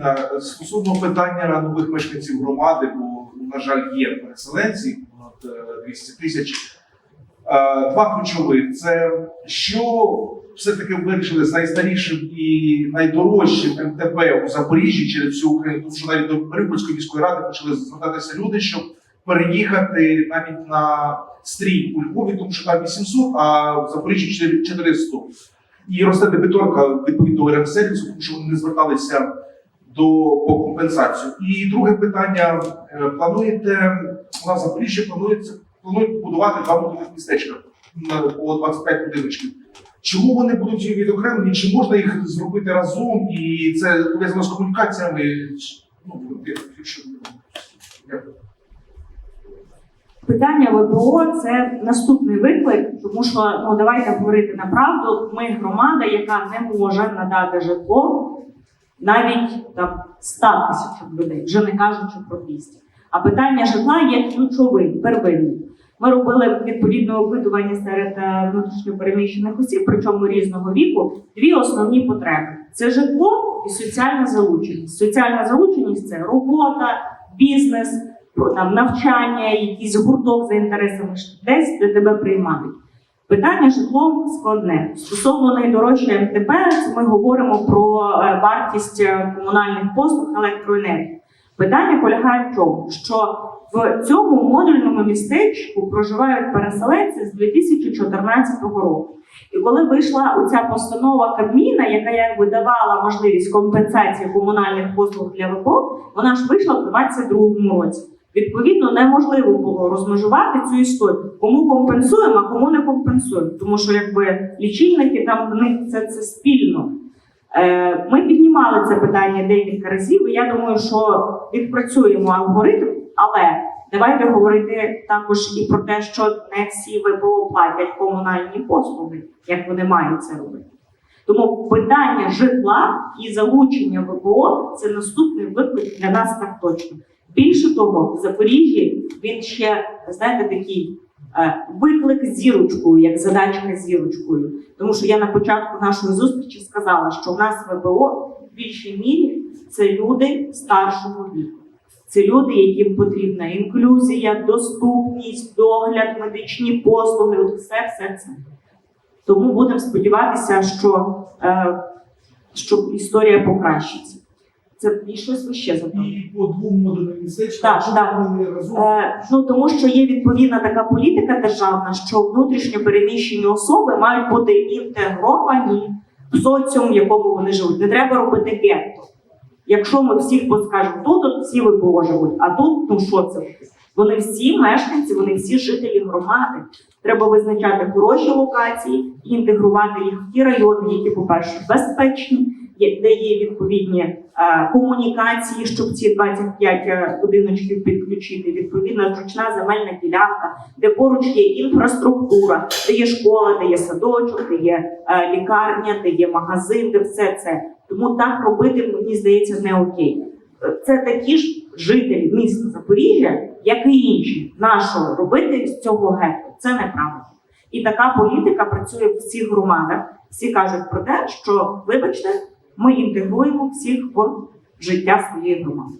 Е, Стосовно питання нових мешканців громади, бо, на жаль, є переселенці, понад е, 200 тисяч. Е, Два ключових це що все-таки вирішили з найстарішим і найдорожчим МТП у Запоріжжі через всю Україну, тому що навіть до Маріупольської міської ради почали звертатися люди, щоб переїхати навіть на стрій у Львові, тому що там 800, а в Запоріжжі 400. І росте дебіторка відповідно РМ-сервісу, тому що вони не зверталися до по компенсацію. І друге питання: Е, плануєте в Запоріжжі планується планують будувати два модульних містечка на по 25 будиночків. Чому вони будуть відокремлені? Чи можна їх зробити разом? І це пов'язано з комунікаціями? Ну, якщо. Питання ВПО це наступний виклик, тому що ну давайте говорити на правду. Ми громада, яка не може надати житло навіть там 100 тисячам людей, вже не кажучи про 200. А питання житла є ключовим, первинним. Ми робили відповідне опитування серед е, внутрішньопереміщених осіб, причому різного віку. Дві основні потреби: це житло і соціальна залученість. Соціальна залученість це робота, бізнес, там навчання, якийсь гурток за інтересами, десь де тебе приймають. Питання житлом складне. Стосовно найдорожче МТП, ми говоримо про е, вартість е, комунальних послуг електроенергії. Питання полягає в чому? Що в цьому модульному містечку проживають переселенці з 2014 року. І коли вийшла оця постанова Кабміна, яка якби давала можливість компенсації комунальних послуг для ВПО, вона ж вийшла в 2022 році. Відповідно, неможливо було розмежувати цю історію. Кому компенсуємо, а кому не компенсуємо. Тому що якби лічильники там в них це, це спільно. Е, Ми піднімали це питання декілька разів, і я думаю, що відпрацюємо алгоритм, але давайте говорити також і про те, що не всі ВПО платять комунальні послуги, як вони мають це робити. Тому питання житла і залучення ВПО це наступний виклик для нас так точно. Більше того, в Запоріжжі він ще знаєте такий е, виклик зірочкою, як задачка зірочкою. Тому що я на початку нашої зустрічі сказала, що в нас ВПО в більшій мірі це люди старшого віку. Це люди, яким потрібна інклюзія, доступність, догляд, медичні послуги, от все, все це. Тому будемо сподіватися, що, е, що історія покращиться. Це і щось ви ще запитали? І по двом модульним містечкам, Так, так. вони разом. Е, ну тому що є відповідна така політика державна, що внутрішньо переміщені особи мають бути інтегровані в соціум, в якому вони живуть. Не треба робити гетто. Якщо ми всіх поскажемо, тут от всі ВПО живуть, а тут ну що це? Вони всі мешканці, вони всі жителі громади. Треба визначати хороші локації і інтегрувати їх в ті райони, які, по-перше, безпечні, де є відповідні е, комунікації, щоб ці 25 е, будиночків підключити. Відповідна зручна земельна ділянка, де поруч є інфраструктура, де є школа, де є садочок, де є е, лікарня, де є магазин, де все це. Тому так робити, мені здається, не окей. Це такі ж жителі міста Запоріжжя, як і інші. Нашого робити з цього гетто. Це неправильно. І така політика працює в всіх громадах. Всі кажуть про те, що, вибачте, ми інтегруємо всіх в життя своєї громади.